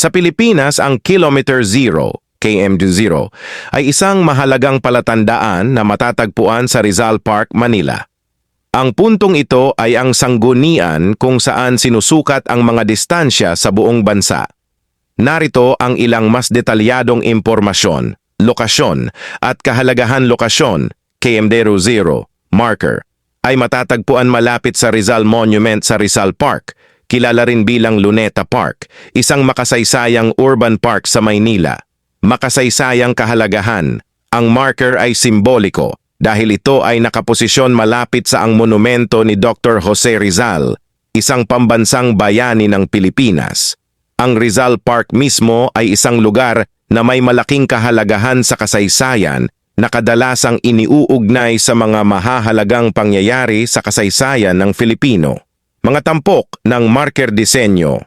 Sa Pilipinas, ang Kilometer Zero, KM20, ay isang mahalagang palatandaan na matatagpuan sa Rizal Park, Manila. Ang puntong ito ay ang sanggunian kung saan sinusukat ang mga distansya sa buong bansa. Narito ang ilang mas detalyadong impormasyon, lokasyon at kahalagahan lokasyon, KM0, marker, ay matatagpuan malapit sa Rizal Monument sa Rizal Park, kilala rin bilang Luneta Park, isang makasaysayang urban park sa Maynila. Makasaysayang kahalagahan, ang marker ay simboliko dahil ito ay nakaposisyon malapit sa ang monumento ni Dr. Jose Rizal, isang pambansang bayani ng Pilipinas. Ang Rizal Park mismo ay isang lugar na may malaking kahalagahan sa kasaysayan na kadalasang iniuugnay sa mga mahahalagang pangyayari sa kasaysayan ng Filipino. Mga tampok ng marker disenyo.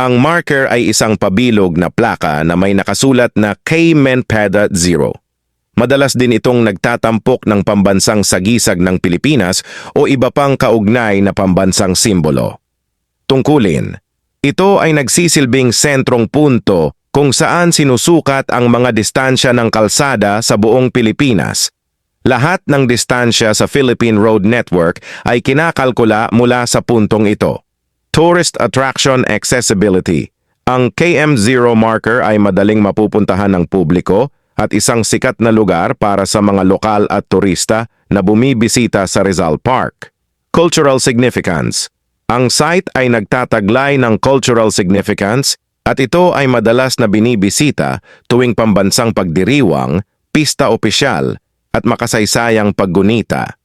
Ang marker ay isang pabilog na plaka na may nakasulat na K-Menpada Zero. Madalas din itong nagtatampok ng pambansang sagisag ng Pilipinas o iba pang kaugnay na pambansang simbolo. Tungkulin Ito ay nagsisilbing sentrong punto kung saan sinusukat ang mga distansya ng kalsada sa buong Pilipinas. Lahat ng distansya sa Philippine Road Network ay kinakalkula mula sa puntong ito. Tourist Attraction Accessibility Ang KM0 marker ay madaling mapupuntahan ng publiko at isang sikat na lugar para sa mga lokal at turista na bumibisita sa Rizal Park. Cultural Significance Ang site ay nagtataglay ng cultural significance at ito ay madalas na binibisita tuwing pambansang pagdiriwang, pista opisyal at makasaysayang paggunita.